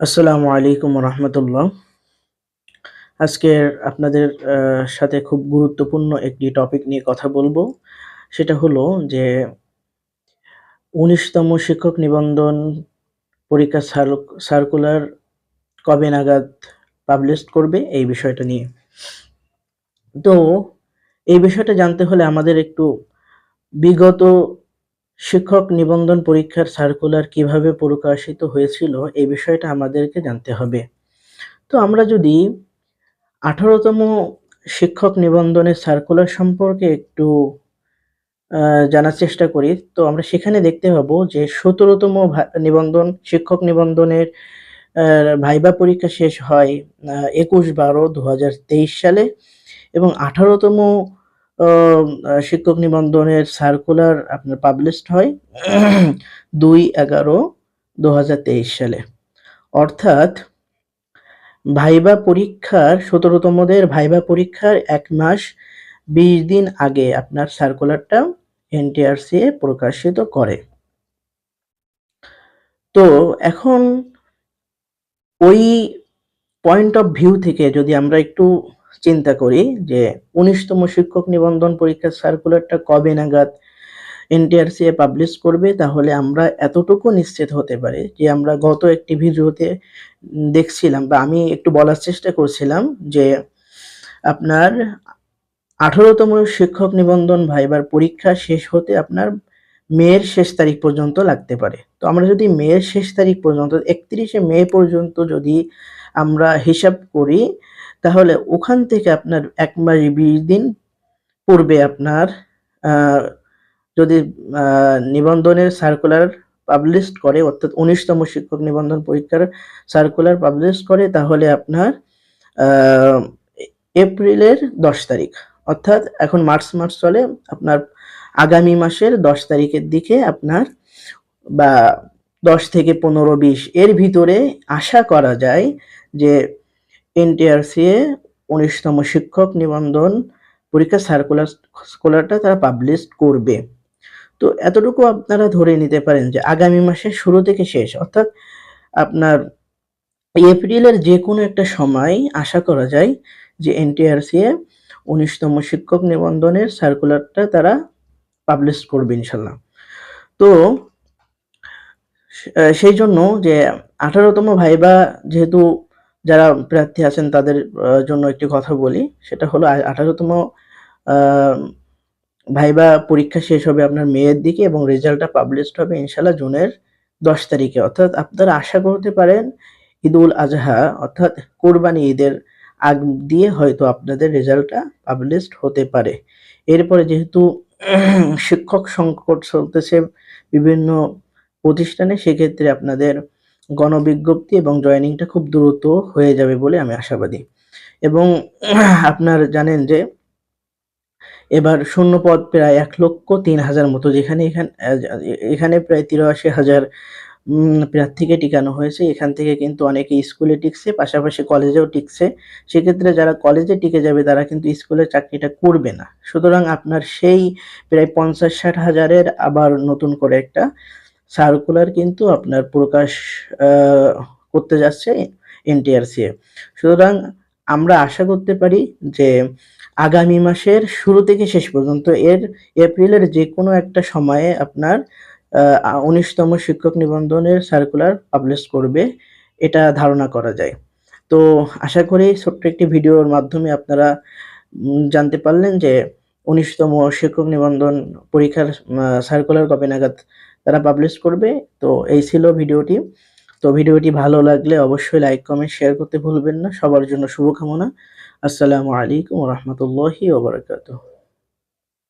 আসসালামু আলাইকুম রহমতুল্লাহ। আজকের আপনাদের সাথে খুব গুরুত্বপূর্ণ একটি টপিক নিয়ে কথা বলব। সেটা হলো যে, উনিশতম শিক্ষক নিবন্ধন পরীক্ষা সার্কুলার কবে নাগাদ পাবলিশ করবে, এই বিষয়টা নিয়ে। তো, এই বিষয়টা জানতে হলে আমাদের একটু বিগত শিক্ষক নিবন্ধন পরীক্ষার সার্কুলার কীভাবে প্রকাশিত হয়েছিল এই বিষয়টা আমাদেরকে জানতে হবে। তো আমরা যদি আঠারোতম শিক্ষক নিবন্ধনের সার্কুলার সম্পর্কে একটু জানার চেষ্টা করি, তো আমরা সেখানে দেখতে পাবো যে সতেরোতম নিবন্ধন, শিক্ষক নিবন্ধনের ভাইবা পরীক্ষা শেষ হয় একুশ বারো দু সালে এবং আঠারোতম শিক্ষক নিবন্ধনের সার্কুলার আপনার পাবলিশড হয় দুই এগারো দু সালে। অর্থাৎ ভাইবা পরীক্ষার, সতেরোতমদের ভাইবা পরীক্ষার এক মাস বিশ দিন আগে আপনার সার্কুলারটা এনটিআরসি প্রকাশিত করে। তো এখন ওই পয়েন্ট অফ ভিউ থেকে যদি আমরা একটু চিন্তা করি যে উনিশতম শিক্ষক নিবন্ধন পরীক্ষার সার্কুলারটা কবে নাগাদ এনটিআরসি এ পাবলিশ করবে, তাহলে আমরা এতটুকু নিশ্চিত হতে পারি যে আমরা গত একটি ভিডিওতে দেখছিলাম বা আমি একটু বলার চেষ্টা করছিলাম যে আপনার আঠারোতম শিক্ষক নিবন্ধন ভাইবার পরীক্ষা শেষ হতে আপনার মেয়ের শেষ তারিখ পর্যন্ত লাগতে পারে। তো আমরা যদি মেয়ের শেষ তারিখ পর্যন্ত, একত্রিশে মে পর্যন্ত যদি আমরা হিসাব করি তাহলে ওখান থেকে আপনার এক মাস বিশ দিন পূর্বে আপনার যদি নিবন্ধনের সার্কুলার পাবলিশ করে, অর্থাৎ উনিশতম শিক্ষক নিবন্ধন পরীক্ষার সার্কুলার পাবলিশ করে, তাহলে আপনার এপ্রিলের দশ তারিখ। অর্থাৎ এখন মার্চ মাস চলে, আপনার আগামী মাসের দশ তারিখের দিকে আপনার, বা দশ থেকে পনেরো বিশ এর ভিতরে আশা করা যায় যে এনটিআরসি উনিশতম শিক্ষক নিবন্ধন পরীক্ষা সার্কুলার স্কলারটা তারা পাবলিশ করবে। তো এতটুকু আপনারা ধরে নিতে পারেন যে আগামী মাসের শুরু থেকে শেষ, অর্থাৎ আপনার এপ্রিলের যে কোনো একটা সময় আশা করা যায় যে এনটিআরসি উনিশতম শিক্ষক নিবন্ধনের সার্কুলারটা তারা পাবলিশ করবে ইনশাল্লাহ তো সেই জন্য যে আঠারোতম ভাইবা যেহেতু যারা প্রার্থী আছেন তাদের জন্য একটি কথা বলি। সেটা হলো আঠারোতম ভাইবা পরীক্ষা শেষ হবে আপনার মেয়ের দিকে এবং রেজাল্টটা পাবলিশড হবে ইনশাল্লাহ জুনের দশ তারিখে। অর্থাৎ আপনারা আশা করতে পারেন, ঈদ উল আজহা, অর্থাৎ কোরবানি ঈদের আগ দিয়ে হয়তো আপনাদের রেজাল্টটা পাবলিশড হতে পারে। এরপরে যেহেতু শিক্ষক সংকট চলতেছে বিভিন্ন প্রতিষ্ঠানে, সেক্ষেত্রে আপনাদের গণবিজ্ঞপ্তি এবং জয়নিংটা খুব দ্রুত হয়ে যাবে বলে আমি আশাবাদী। এবং আপনার জানেন যে এবার শূন্য পদ প্রায় এক লক্ষ তিন হাজার মতো, যেখানে এখানে এখানে প্রায় তিরাশি হাজার প্রার্থীকে টিকানো হয়েছে। এখান থেকে কিন্তু অনেকে স্কুলে টিকছে, পাশাপাশি কলেজেও টিকছে। সেক্ষেত্রে যারা কলেজে টিকে যাবে, তারা কিন্তু স্কুলের চাকরিটা করবে না। সুতরাং আপনার সেই প্রায় পঞ্চাশ ষাট হাজারের আবার নতুন করে একটা সার্কুলার কিন্তু আপনার প্রকাশ করতে যাচ্ছে এনটিআরসি সুতরাং আমরা আশা করতে পারি যে আগামী মাসের শুরু থেকে শেষ পর্যন্ত এর এপ্রিলের যে কোনো একটা সময়ে আপনার উনিশতম শিক্ষক নিবন্ধনের সার্কুলার পাবলিশ করবে এটা ধারণা করা যায়। তো আশা করি ছোট্ট একটি ভিডিওর মাধ্যমে আপনারা জানতে পারলেন যে উনিশতম শিক্ষক নিবন্ধন পরীক্ষার সার্কুলার কবে নাগাদ তারা পাবলিশ করবে। তো এই ছিল ভিডিওটি। তো ভিডিওটি ভালো লাগলে অবশ্যই লাইক কমেন্ট শেয়ার করতে ভুলবেন না। সবার জন্য শুভকামনা। আসসালামু আলাইকুম রহমতুল্লাহি ওবরাকাতুহ